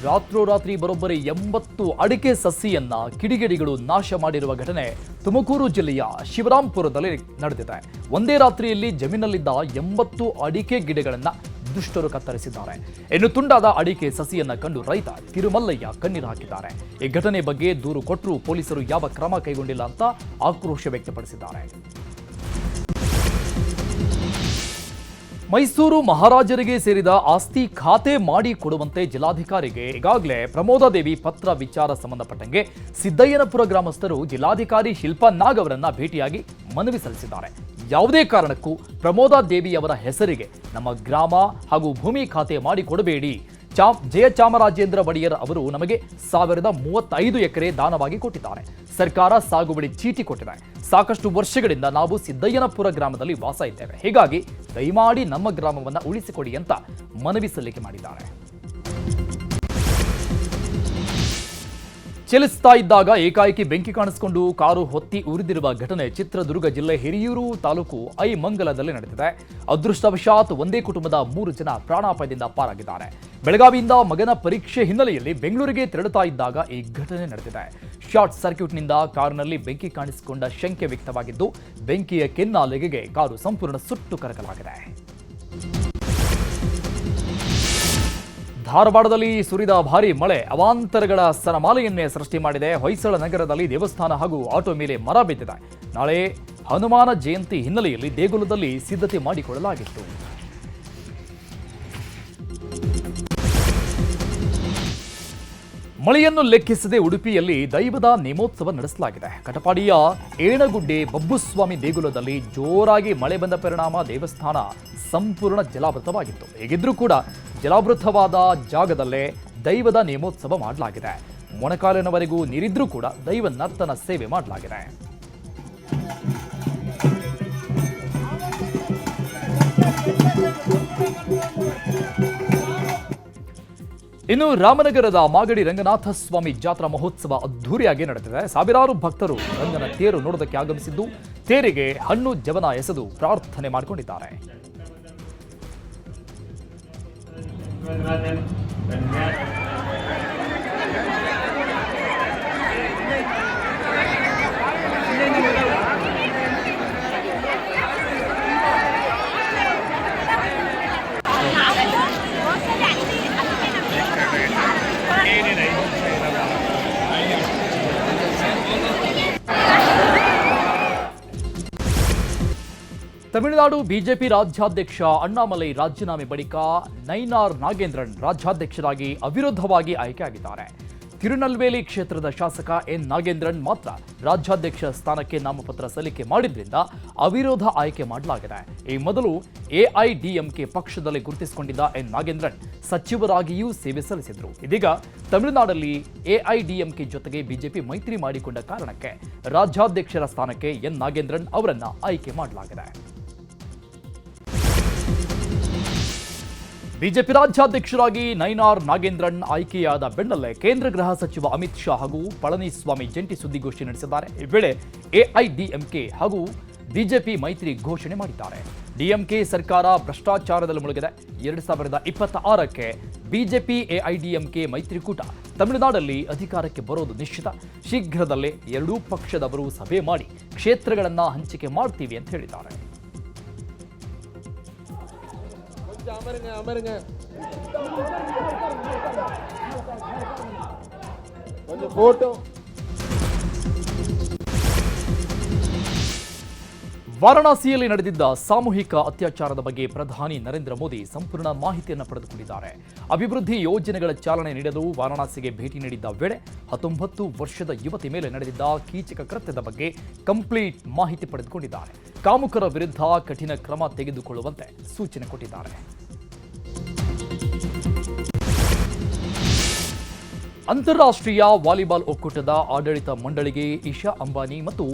ರಾತ್ರೋರಾತ್ರಿ ಬರೋಬ್ಬರಿ ಎಂಬತ್ತು ಅಡಿಕೆ ಸಸಿಯನ್ನ ಕಿಡಿಗೇಡಿಗಳು ನಾಶ ಮಾಡಿರುವ ಘಟನೆ ತುಮಕೂರು ಜಿಲ್ಲೆಯ ಶಿವರಾಂಪುರದಲ್ಲಿ ನಡೆದಿದೆ. ಒಂದೇ ರಾತ್ರಿಯಲ್ಲಿ ಜಮೀನಲ್ಲಿದ್ದ ಎಂಬತ್ತು ಅಡಿಕೆ ಗಿಡಗಳನ್ನ ದುಷ್ಟರು ಕತ್ತರಿಸಿದ್ದಾರೆ. ಇನ್ನು ತುಂಡಾದ ಅಡಿಕೆ ಸಸಿಯನ್ನ ಕಂಡು ರೈತ ತಿರುಮಲ್ಲಯ್ಯ ಕಣ್ಣೀರು ಹಾಕಿದ್ದಾರೆ. ಈ ಘಟನೆ ಬಗ್ಗೆ ದೂರು ಕೊಟ್ಟರು ಪೊಲೀಸರು ಯಾವ ಕ್ರಮ ಕೈಗೊಂಡಿಲ್ಲ ಅಂತ ಆಕ್ರೋಶ ವ್ಯಕ್ತಪಡಿಸಿದ್ದಾರೆ. ಮೈಸೂರು ಮಹಾರಾಜರಿಗೆ ಸೇರಿದ ಆಸ್ತಿ ಖಾತೆ ಮಾಡಿ ಕೊಡುವಂತೆ ಜಿಲ್ಲಾಧಿಕಾರಿಗೆ ಈಗಾಗಲೇ ಪ್ರಮೋದಾದೇವಿ ಪತ್ರ ವಿಚಾರ ಸಂಬಂಧಪಟ್ಟಂಗೆ ಸಿದ್ದಯ್ಯನಪುರ ಗ್ರಾಮಸ್ಥರು ಜಿಲ್ಲಾಧಿಕಾರಿ ಶಿಲ್ಪಾ ನಾಗ್ ಅವರನ್ನ ಭೇಟಿಯಾಗಿ ಮನವಿ ಸಲ್ಲಿಸಿದ್ದಾರೆ. ಯಾವುದೇ ಕಾರಣಕ್ಕೂ ಪ್ರಮೋದಾ ದೇವಿ ಅವರ ಹೆಸರಿಗೆ ನಮ್ಮ ಗ್ರಾಮ ಹಾಗೂ ಭೂಮಿ ಖಾತೆ ಮಾಡಿಕೊಡಬೇಡಿ ಚಾ ಜಯಚಾಮರಾಜೇಂದ್ರ ಒಡೆಯರ್ ಅವರು ನಮಗೆ ಸಾವಿರದ ಮೂವತ್ತೈದು ಎಕರೆ ದಾನವಾಗಿ ಕೊಟ್ಟಿದ್ದಾರೆ. ಸರ್ಕಾರ ಸಾಗುವಳಿ ಚೀಟಿ ಕೊಟ್ಟಿದೆ. ಸಾಕಷ್ಟು ವರ್ಷಗಳಿಂದ ನಾವು ಸಿದ್ದಯ್ಯನಪುರ ಗ್ರಾಮದಲ್ಲಿ ವಾಸ ಇದ್ದೇವೆ. ಹೀಗಾಗಿ ದಯಮಾಡಿ ನಮ್ಮ ಗ್ರಾಮವನ್ನು ಉಳಿಸಿಕೊಡಿ ಅಂತ ಮನವಿ ಸಲ್ಲಿಕೆ ಮಾಡಿದ್ದಾರೆ. ಚಲಿಸ್ತಾ ಇದ್ದಾಗ ಏಕಾಏಕಿ ಬೆಂಕಿ ಕಾಣಿಸಿಕೊಂಡು ಕಾರು ಹೊತ್ತಿ ಉರಿದಿರುವ ಘಟನೆ ಚಿತ್ರದುರ್ಗ ಜಿಲ್ಲೆ ಹಿರಿಯೂರು ತಾಲೂಕು ಐಮಂಗಲದಲ್ಲಿ ನಡೆದಿದೆ. ಅದೃಷ್ಟವಶಾತ್ ಒಂದೇ ಕುಟುಂಬದ ಮೂರು ಜನ ಪ್ರಾಣಾಪಾಯದಿಂದ ಪಾರಾಗಿದ್ದಾರೆ. ಬೆಳಗಾವಿಯಿಂದ ಮಗನ ಪರೀಕ್ಷೆ ಹಿನ್ನೆಲೆಯಲ್ಲಿ ಬೆಂಗಳೂರಿಗೆ ತೆರಳುತ್ತಾ ಇದ್ದಾಗ ಈ ಘಟನೆ ನಡೆದಿದೆ. ಶಾರ್ಟ್ ಸರ್ಕ್ಯೂಟ್ನಿಂದ ಕಾರಿನಲ್ಲಿ ಬೆಂಕಿ ಕಾಣಿಸಿಕೊಂಡ ಶಂಕೆ ವ್ಯಕ್ತವಾಗಿದ್ದು, ಬೆಂಕಿಯ ಕೆನ್ನಾಲೆಗೆ ಕಾರು ಸಂಪೂರ್ಣ ಸುಟ್ಟು ಕರಕಲಾಗಿದೆ. ಧಾರವಾಡದಲ್ಲಿ ಸುರಿದ ಭಾರಿ ಮಳೆ ಅವಾಂತರಗಳ ಸರಮಾಲೆಯನ್ನೇ ಸೃಷ್ಟಿ ಮಾಡಿದೆ. ಹೊಯ್ಸಳ ನಗರದಲ್ಲಿ ದೇವಸ್ಥಾನ ಹಾಗೂ ಆಟೋ ಮೇಲೆ ಮರ ಬಿದ್ದಿದೆ. ನಾಳೆ ಹನುಮಾನ ಜಯಂತಿ ಹಿನ್ನೆಲೆಯಲ್ಲಿ ದೇಗುಲದಲ್ಲಿ ಸಿದ್ಧತೆ ಮಾಡಿಕೊಳ್ಳಲಾಗಿತ್ತು. ಮಳೆಯನ್ನು ಲೆಕ್ಕಿಸದೆ ಉಡುಪಿಯಲ್ಲಿ ದೈವದ ನೇಮೋತ್ಸವ ನಡೆಸಲಾಗಿದೆ. ಕಟಪಾಡಿಯ ಏಣಗುಡ್ಡೆ ಬಬ್ಬುಸ್ವಾಮಿ ದೇಗುಲದಲ್ಲಿ ಜೋರಾಗಿ ಮಳೆ ಬಂದ ಪರಿಣಾಮ ದೇವಸ್ಥಾನ ಸಂಪೂರ್ಣ ಜಲಾವೃತವಾಗಿತ್ತು. ಹೇಗಿದ್ರೂ ಕೂಡ ಜಲಾವೃತವಾದ ಜಾಗದಲ್ಲೇ ದೈವದ ನೇಮೋತ್ಸವ ಮಾಡಲಾಗಿದೆ. ಮೊಣಕಾಲಿನವರೆಗೂ ನೀರಿದ್ರೂ ಕೂಡ ದೈವ ನರ್ತನ ಸೇವೆ ಮಾಡಲಾಗಿದೆ. ಇನ್ನು ರಾಮನಗರದ ಮಾಗಡಿ ರಂಗನಾಥ ಸ್ವಾಮಿ ಜಾತ್ರಾ ಮಹೋತ್ಸವ ಅದ್ಧೂರಿಯಾಗಿ ನಡೆದಿದೆ. ಸಾವಿರಾರು ಭಕ್ತರು ರಂಗನ ತೇರು ನೋಡೋದಕ್ಕೆ ಆಗಮಿಸಿದ್ದು, ತೇರಿಗೆ ಹಣ್ಣು ಜವನ ಎಸೆದು ಪ್ರಾರ್ಥನೆ ಮಾಡಿಕೊಂಡಿದ್ದಾರೆ. ತಮಿಳುನಾಡು ಬಿಜೆಪಿ ರಾಜ್ಯಾಧ್ಯಕ್ಷ ಅಣ್ಣಾಮಲೈ ರಾಜೀನಾಮೆ ಬಳಿಕ ನೈನಾರ್ ನಾಗೇಂದ್ರನ್ ರಾಜ್ಯಾಧ್ಯಕ್ಷರಾಗಿ ಅವಿರೋಧವಾಗಿ ಆಯ್ಕೆಯಾಗಿದ್ದಾರೆ. ತಿರುನಲ್ವೇಲಿ ಕ್ಷೇತ್ರದ ಶಾಸಕ ಎನ್ ನಾಗೇಂದ್ರನ್ ಮಾತ್ರ ರಾಜ್ಯಾಧ್ಯಕ್ಷ ಸ್ಥಾನಕ್ಕೆ ನಾಮಪತ್ರ ಸಲ್ಲಿಕೆ ಮಾಡಿದ್ರಿಂದ ಅವಿರೋಧ ಆಯ್ಕೆ ಮಾಡಲಾಗಿದೆ. ಈ ಮೊದಲು ಎಐಡಿಎಂಕೆ ಪಕ್ಷದಲ್ಲಿ ಗುರುತಿಸಿಕೊಂಡಿದ್ದ ಎನ್ ನಾಗೇಂದ್ರನ್ ಸಚಿವರಾಗಿಯೂ ಸೇವೆ ಸಲ್ಲಿಸಿದ್ರು. ಇದೀಗ ತಮಿಳುನಾಡಲ್ಲಿ ಎಐಡಿಎಂಕೆ ಜೊತೆಗೆ ಬಿಜೆಪಿ ಮೈತ್ರಿ ಮಾಡಿಕೊಂಡ ಕಾರಣಕ್ಕೆ ರಾಜ್ಯಾಧ್ಯಕ್ಷರ ಸ್ಥಾನಕ್ಕೆ ಎನ್ ನಾಗೇಂದ್ರನ್ ಅವರನ್ನ ಆಯ್ಕೆ ಮಾಡಲಾಗಿದೆ. ಬಿಜೆಪಿ ರಾಜ್ಯಾಧ್ಯಕ್ಷರಾಗಿ ನೈನಾರ್ ನಾಗೇಂದ್ರನ್ ಆಯ್ಕೆಯಾದ ಬೆನ್ನಲ್ಲೇ ಕೇಂದ್ರ ಗೃಹ ಸಚಿವ ಅಮಿತ್ ಶಾ ಹಾಗೂ ಪಳನಿಸ್ವಾಮಿ ಜಂಟಿ ಸುದ್ದಿಗೋಷ್ಠಿ ನಡೆಸಿದ್ದಾರೆ. ಈ ವೇಳೆ ಎಐಡಿಎಂಕೆ ಹಾಗೂ ಬಿಜೆಪಿ ಮೈತ್ರಿ ಘೋಷಣೆ ಮಾಡಿದ್ದಾರೆ. ಡಿಎಂಕೆ ಸರ್ಕಾರ ಭ್ರಷ್ಟಾಚಾರದಲ್ಲಿ ಮುಳುಗಿದೆ. ಎರಡು ಸಾವಿರದ ಇಪ್ಪತ್ತ ಆರಕ್ಕೆ ಬಿಜೆಪಿ ಎಐಡಿಎಂಕೆ ಮೈತ್ರಿಕೂಟ ತಮಿಳುನಾಡಲ್ಲಿ ಅಧಿಕಾರಕ್ಕೆ ಬರೋದು ನಿಶ್ಚಿತ. ಶೀಘ್ರದಲ್ಲೇ ಎರಡೂ ಪಕ್ಷದವರು ಸಭೆ ಮಾಡಿ ಕ್ಷೇತ್ರಗಳನ್ನು ಹಂಚಿಕೆ ಮಾಡ್ತೀವಿ ಅಂತ ಹೇಳಿದ್ದಾರೆ. கொஞ்சம் அமருங்க அமருங்க கொஞ்சம் போட்டோ ವಾರಣಾಸಿಯಲ್ಲಿ ನಡೆದಿದ್ದ ಸಾಮೂಹಿಕ ಅತ್ಯಾಚಾರದ ಬಗ್ಗೆ ಪ್ರಧಾನಿ ನರೇಂದ್ರ ಮೋದಿ ಸಂಪೂರ್ಣ ಮಾಹಿತಿಯನ್ನು ಪಡೆದುಕೊಂಡಿದ್ದಾರೆ. ಅಭಿವೃದ್ಧಿ ಯೋಜನೆಗಳ ಚಾಲನೆ ನೀಡಲು ವಾರಣಾಸಿಗೆ ಭೇಟಿ ನೀಡಿದ್ದ ವೇಳೆ ಹತ್ತೊಂಬತ್ತು ವರ್ಷದ ಯುವತಿ ಮೇಲೆ ನಡೆದಿದ್ದ ಕೀಚಕ ಕೃತ್ಯದ ಬಗ್ಗೆ ಕಂಪ್ಲೀಟ್ ಮಾಹಿತಿ ಪಡೆದುಕೊಂಡಿದ್ದಾರೆ. ಕಾಮುಕರ ವಿರುದ್ಧ ಕಠಿಣ ಕ್ರಮ ತೆಗೆದುಕೊಳ್ಳುವಂತೆ ಸೂಚನೆ ಕೊಟ್ಟಿದ್ದಾರೆ. ಅಂತಾರಾಷ್ಟ್ರೀಯ ವಾಲಿಬಾಲ್ ಒಕ್ಕೂಟದ ಆಡಳಿತ ಮಂಡಳಿಗೆ ಇಶಾ ಅಂಬಾನಿ ಮತ್ತು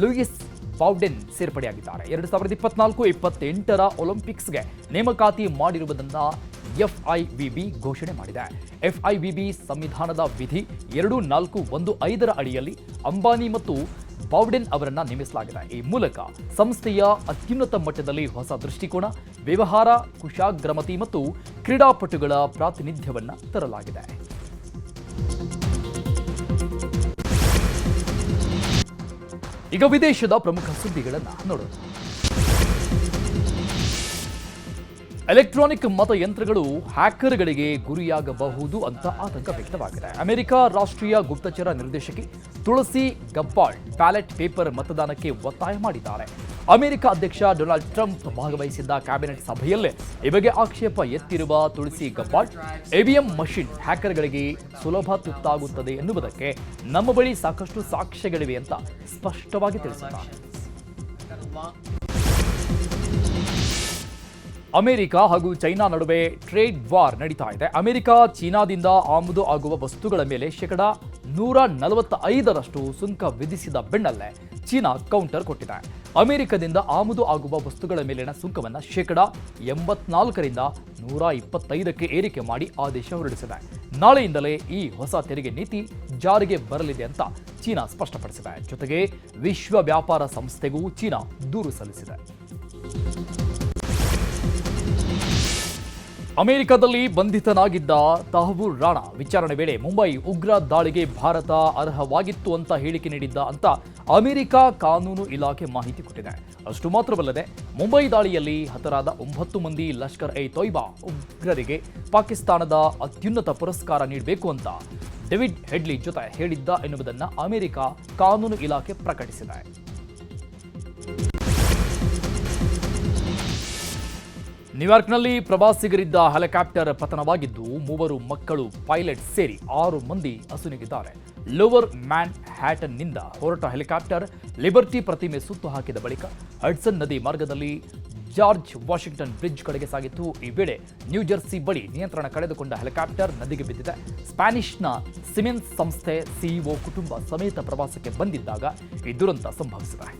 ಲೂಯಿಸ್ ಬೌಡೆನ್ ಸೇರ್ಪಡೆಯಾಗಿದ್ದಾರೆ. ಎರಡು ಸಾವಿರದ ಇಪ್ಪತ್ನಾಲ್ಕು ಇಪ್ಪತ್ತೆಂಟರ ಒಲಿಂಪಿಕ್ಸ್ಗೆ ನೇಮಕಾತಿ ಮಾಡಿರುವುದನ್ನ ಬಿ ಘೋಷಣೆ ಮಾಡಿದೆ. ಬಿ ಸಂವಿಧಾನದ ವಿಧಿ ಎರಡು, ನಾಲ್ಕು, ಒಂದು, ಐದರ ಅಡಿಯಲ್ಲಿ ಅಂಬಾನಿ ಮತ್ತು ಬೌಡೆನ್ ಅವರನ್ನು ನೇಮಿಸಲಾಗಿದೆ. ಈ ಮೂಲಕ ಸಂಸ್ಥೆಯ ಅತ್ಯುನ್ನತ ಮಟ್ಟದಲ್ಲಿ ಹೊಸ ದೃಷ್ಟಿಕೋನ, ವ್ಯವಹಾರ, ಕುಶಾಗ್ರಮತಿ ಮತ್ತು ಕ್ರೀಡಾಪಟುಗಳ ಪ್ರಾತಿನಿಧ್ಯವನ್ನು ತರಲಾಗಿದೆ. ಈಗ ವಿದೇಶದ ಪ್ರಮುಖ ಸುದ್ದಿಗಳನ್ನು ನೋಡೋಣ. ಎಲೆಕ್ಟ್ರಾನಿಕ್ ಮತಯಂತ್ರಗಳು ಹ್ಯಾಕರ್ಗಳಿಗೆ ಗುರಿಯಾಗಬಹುದು ಅಂತ ಆತಂಕ ವ್ಯಕ್ತವಾಗಿದೆ. ಅಮೆರಿಕ ರಾಷ್ಟ್ರೀಯ ಗುಪ್ತಚರ ನಿರ್ದೇಶಕಿ ತುಳಸಿ ಗಬ್ಬಾಳ್ ಬ್ಯಾಲೆಟ್ ಪೇಪರ್ ಮತದಾನಕ್ಕೆ ಒತ್ತಾಯ ಮಾಡಿದ್ದಾರೆ. ಅಮೆರಿಕ ಅಧ್ಯಕ್ಷ ಡೊನಾಲ್ಡ್ ಟ್ರಂಪ್ ಭಾಗವಹಿಸಿದ್ದ ಕ್ಯಾಬಿನೆಟ್ ಸಭೆಯಲ್ಲೇ ಈ ಬಗ್ಗೆ ಆಕ್ಷೇಪ ಎತ್ತಿರುವ ತುಳಸಿ ಗಬ್ಬಾಳ್ ಎವಿಎಂ ಮಷಿನ್ ಹ್ಯಾಕರ್ಗಳಿಗೆ ಸುಲಭ ತುತ್ತಾಗುತ್ತದೆ ಎನ್ನುವುದಕ್ಕೆ ನಮ್ಮ ಬಳಿ ಸಾಕಷ್ಟು ಸಾಕ್ಷ್ಯಗಳಿವೆ ಅಂತ ಸ್ಪಷ್ಟವಾಗಿ ತಿಳಿಸಿದ್ದಾರೆ. ಅಮೆರಿಕ ಹಾಗೂ ಚೈನಾ ನಡುವೆ ಟ್ರೇಡ್ ವಾರ್ ನಡೀತಾ ಇದೆ. ಅಮೆರಿಕ, ಚೀನಾದಿಂದ ಆಮದು ಆಗುವ ವಸ್ತುಗಳ ಮೇಲೆ ಶೇಕಡ ನೂರ ನಲವತ್ತ ಐದರಷ್ಟು ಸುಂಕ ವಿಧಿಸಿದ ಬೆನ್ನಲ್ಲೇ ಚೀನಾ ಕೌಂಟರ್ ಕೊಟ್ಟಿದೆ. ಅಮೆರಿಕದಿಂದ ಆಮದು ಆಗುವ ವಸ್ತುಗಳ ಮೇಲಿನ ಸುಂಕವನ್ನು ಶೇಕಡ ಎಂಬತ್ನಾಲ್ಕರಿಂದ ನೂರ ಇಪ್ಪತ್ತೈದಕ್ಕೆ ಏರಿಕೆ ಮಾಡಿ ಆದೇಶ ಹೊರಡಿಸಿದೆ. ನಾಳೆಯಿಂದಲೇ ಈ ಹೊಸ ತೆರಿಗೆ ನೀತಿ ಜಾರಿಗೆ ಬರಲಿದೆ ಅಂತ ಚೀನಾ ಸ್ಪಷ್ಟಪಡಿಸಿದೆ. ಜೊತೆಗೆ ವಿಶ್ವ ವ್ಯಾಪಾರ ಸಂಸ್ಥೆಗೂ ಚೀನಾ ದೂರು ಸಲ್ಲಿಸಿದೆ. ಅಮೆರಿಕದಲ್ಲಿ ಬಂಧಿತನಾಗಿದ್ದ ತಹಬೂರ್ ರಾಣಾ ವಿಚಾರಣೆ ವೇಳೆ ಮುಂಬೈ ಉಗ್ರ ದಾಳಿಗೆ ಭಾರತ ಅರ್ಹವಾಗಿತ್ತು ಅಂತ ಹೇಳಿಕೆ ನೀಡಿದ್ದ ಅಂತ ಅಮೆರಿಕ ಕಾನೂನು ಇಲಾಖೆ ಮಾಹಿತಿ ಕೊಟ್ಟಿದೆ. ಅಷ್ಟು ಮಾತ್ರವಲ್ಲದೆ ಮುಂಬೈ ದಾಳಿಯಲ್ಲಿ ಹತರಾದ ಒಂಬತ್ತು ಮಂದಿ ಲಷ್ಕರ್ ಎ ತೊಯ್ಬಾ ಉಗ್ರರಿಗೆ ಪಾಕಿಸ್ತಾನದ ಅತ್ಯುನ್ನತ ಪುರಸ್ಕಾರ ನೀಡಬೇಕು ಅಂತ ಡೇವಿಡ್ ಹೆಡ್ಲಿ ಜೊತೆ ಹೇಳಿದ್ದ ಎನ್ನುವುದನ್ನು ಅಮೆರಿಕ ಕಾನೂನು ಇಲಾಖೆ ಪ್ರಕಟಿಸಿದೆ. ನ್ಯೂಯಾರ್ಕ್ನಲ್ಲಿ ಪ್ರವಾಸಿಗರಿದ್ದ ಹೆಲಿಕಾಪ್ಟರ್ ಪತನವಾಗಿದ್ದು, ಮೂವರು ಮಕ್ಕಳು ಪೈಲಟ್ ಸೇರಿ ಆರು ಮಂದಿ ಅಸುನಿಗಿದ್ದಾರೆ ಲೋವರ್ ಮ್ಯಾನ್ ಹ್ಯಾಟನ್ನಿಂದ ಹೊರಟ ಹೆಲಿಕಾಪ್ಟರ್ ಲಿಬರ್ಟಿ ಪ್ರತಿಮೆ ಸುತ್ತು ಹಾಕಿದ ಬಳಿಕ ಹಡ್ಸನ್ ನದಿ ಮಾರ್ಗದಲ್ಲಿ ಜಾರ್ಜ್ ವಾಷಿಂಗ್ಟನ್ ಬ್ರಿಡ್ಜ್ ಕಡೆಗೆ ಸಾಗಿತ್ತು. ಈ ವೇಳೆ ನ್ಯೂಜೆರ್ಸಿ ಬಳಿ ನಿಯಂತ್ರಣ ಕಳೆದುಕೊಂಡ ಹೆಲಿಕಾಪ್ಟರ್ ನದಿಗೆ ಬಿದ್ದಿದೆ. ಸ್ಪ್ಯಾನಿಷ್ನ ಸಿಮೆನ್ಸ್ ಸಂಸ್ಥೆ ಸಿಇಒ ಕುಟುಂಬ ಸಮೇತ ಪ್ರವಾಸಕ್ಕೆ ಬಂದಿದ್ದಾಗ ಈ ದುರಂತ ಸಂಭವಿಸಿದೆ.